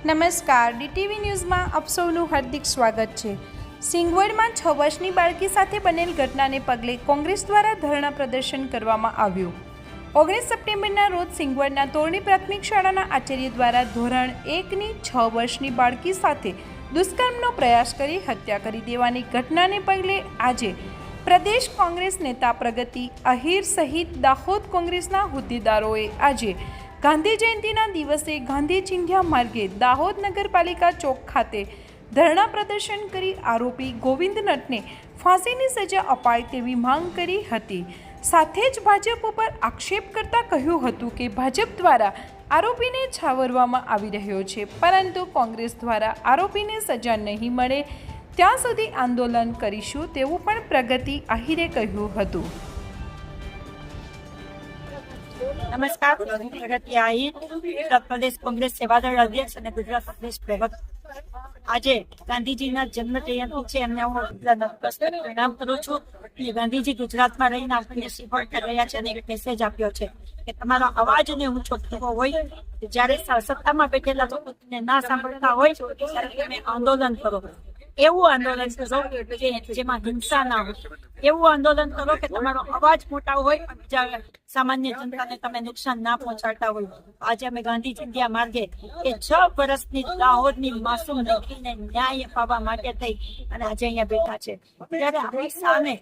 નમસ્કાર, ડીટીવી ન્યૂઝમાં આપ સૌનું હાર્દિક સ્વાગત છે. સિંગવડમાં છ વર્ષની બાળકી સાથે બનેલ ઘટનાને પગલે કોંગ્રેસ દ્વારા ધરણા પ્રદર્શન કરવામાં આવ્યું. ઓગણીસ સપ્ટેમ્બરના રોજ સિંગવડના તોરણી પ્રાથમિક શાળાના આચાર્ય દ્વારા ધોરણ એકની છ વર્ષની બાળકી સાથે દુષ્કર્મનો પ્રયાસ કરી હત્યા કરી દેવાની ઘટનાને પગલે આજે પ્રદેશ કોંગ્રેસ નેતા પ્રગતિ અહીર સહિત દાહોદ કોંગ્રેસના હોદ્દેદારોએ આજે ગાંધી જયંતિના દિવસે ગાંધી ચિંધ્યા માર્ગે દાહોદ નગરપાલિકા ચોક ખાતે ધરણા પ્રદર્શન કરી આરોપી ગોવિંદ નટને ફાંસીની સજા અપાય તેવી માંગ કરી હતી. સાથે જ ભાજપ ઉપર આક્ષેપ કરતા કહ્યું હતું કે ભાજપ દ્વારા આરોપીને છાવરવામાં આવી રહ્યો છે, પરંતુ કોંગ્રેસ દ્વારા આરોપીને સજા નહીં મળે ત્યાં સુધી આંદોલન કરીશું તેવું પણ પ્રગતિ આહિરે કહ્યું હતું. નમસ્કાર પ્રગતિ ગુજરાત પ્રદેશ કોંગ્રેસ સેવાદળ અધ્યક્ષ અને ગુજરાત પ્રદેશ પ્રવક્તા. આજે ગાંધીજીના જન્મ જયંતિ છે, એમને હું પ્રણામ કરું છું. કે ગાંધીજી ગુજરાતમાં રહીને આપણને શીખવાડતા રહ્યા છે અને એક મેસેજ આપ્યો છે કે તમારો અવાજ ને હું થવો હોય, જ્યારે સત્તામાં બેઠેલા લોકો ના સાંભળતા હોય, ત્યારે તમે આંદોલન કરો. એવું આંદોલન કરો કે જેમાં હિંસા ના હોય. એવું આંદોલન કરો કે તમારો અવાજ મોટા હોય બીજા સામાન્ય જનતાને તમે નુકસાન ના પહોંચાડતા હોય. આજે અમે ગાંધી ચિંધ્યા માર્ગે એ છ વર્ષની દાહોદની માસૂમ દીકરીને ન્યાય અપાવવા માટે થઈ અને આજે અહીંયા બેઠા છે. ત્યારે આપણી સામે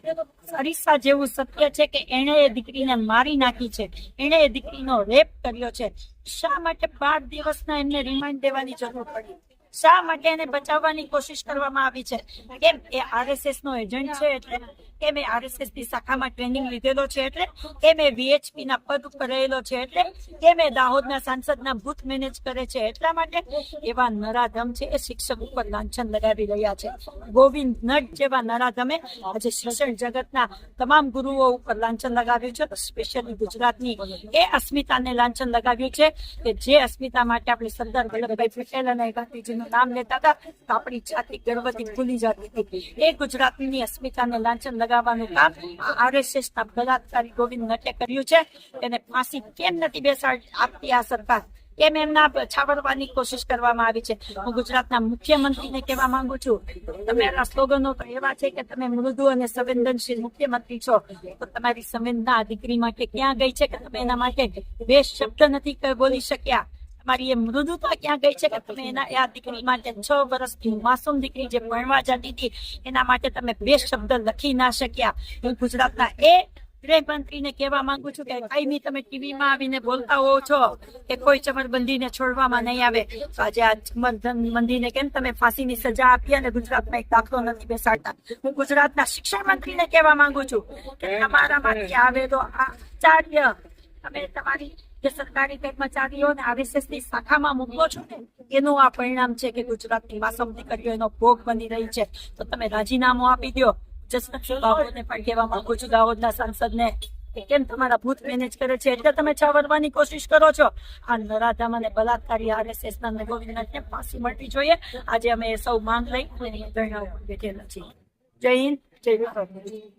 અરીસા જેવું સત્ય છે કે એણે એ દીકરીને મારી નાખી છે. એણે એ દીકરીનો રેપ કર્યો છે. શા માટે બાર દિવસના એમને રિમાન્ડ દેવાની જરૂર પડી? શા માટે એને બચાવવાની કોશિશ કરવામાં આવી છે? કેમ એ આરએસએસ નો એજન્ટ છે એટલે? કેમ એ આરએસએસની શાખામાં ટ્રેનિંગ લીધેલો છે એટલે? કેમ એ વીએચપી ના પદ ઉપર રહેલો છે એટલે? કેમ એ દાહોદના સાંસદના બુથ મેનેજ કરે છે એટલા માટે? એવા નરાધમ છે, એ શિક્ષક ઉપર લાંછન લગાવી રહ્યા છે. ગોવિંદ નટ જેવા નરાધમે આજે શિક્ષણ જગતના તમામ ગુરુઓ ઉપર લાંછન લગાવ્યું છે. સ્પેશિયલી ગુજરાતની એ અસ્મિતાને લાંછન લગાવ્યું છે કે જે અસ્મિતા માટે આપણે સરદાર વલ્લભભાઈ પટેલ અને ગાંધીજીનું નામ લેતા હતા. તો આપણી જાતિ ગર્વથી ભૂલી જતી હતી. એ ગુજરાતની અસ્મિતાને લાંછન લગાવવાનું કામ આરએસએસ ના બલાત્કારી ગોવિંદ નટે કર્યું છે. એને ફાંસી કેમ નથી બેસાડ આપતી આ સરકાર? કેમ એમના છાવરવાની કોશિશ કરવામાં આવી છે? હું ગુજરાતના મુખ્યમંત્રીને કહેવા માંગુ છું. તમારા સ્લોગનો તો એવા છે કે તમે મૃદુ અને સંવેદનશીલ મુખ્યમંત્રી છો. તો તમારી સંવેદના આ દીકરી માટે ક્યાં ગઈ છે કે તમે એના માટે બે શબ્દ નથી બોલી શક્યા? તમારી એ મૃદુતા ક્યાં ગઈ છે કે તમે એના આ દીકરી માટે છ વર્ષની માસૂમ દીકરી જે ભણવા જતી હતી, એના માટે તમે બે શબ્દ લખી ના શક્યા. હું ગુજરાતના એ ગૃહમંત્રીને કહેવા માંગુ છું કે કાયમી તમે ટીવીમાં આવીને બોલતા હોવ છો કે કોઈ ચમરબંધીને છોડવામાં નહીં આવે, તો આજે આ ચમરબંધીને કેમ તમે ફાંસીની સજા આપી અને ગુજરાતમાં એક દાખલો નથી બેસાડતા? હું ગુજરાતના શિક્ષણ મંત્રીને કહેવા માંગુ છું કે તમારામાંથી આવેલો આ આચાર્ય, તમે તમારી જે સરકારી કર્મચારીઓ અને આરએસએસ શાખામાં મૂકો છો ને, એનું આ પરિણામ છે કે ગુજરાતની માસૂમ દીકરીઓ એનો ભોગ બની રહી છે. તો તમે રાજીનામું આપી દો જસનક્ષ દાહોદને પણ કહેવા માંગુ છું, દાહોદના સાંસદને કેમ તમારા ભૂત મેનેજ કરે છે? એટલે તમે છાવરવાની કોશિશ કરો છો. આ નરાધામ અને બલાત્કારી આરએસએસ ના ગોવિંદનાથને ફાંસી મળવી જોઈએ. આજે અમે એ સૌ માંગ લઈ બેઠેલા છીએ. જય હિન્દ, જય ભારત.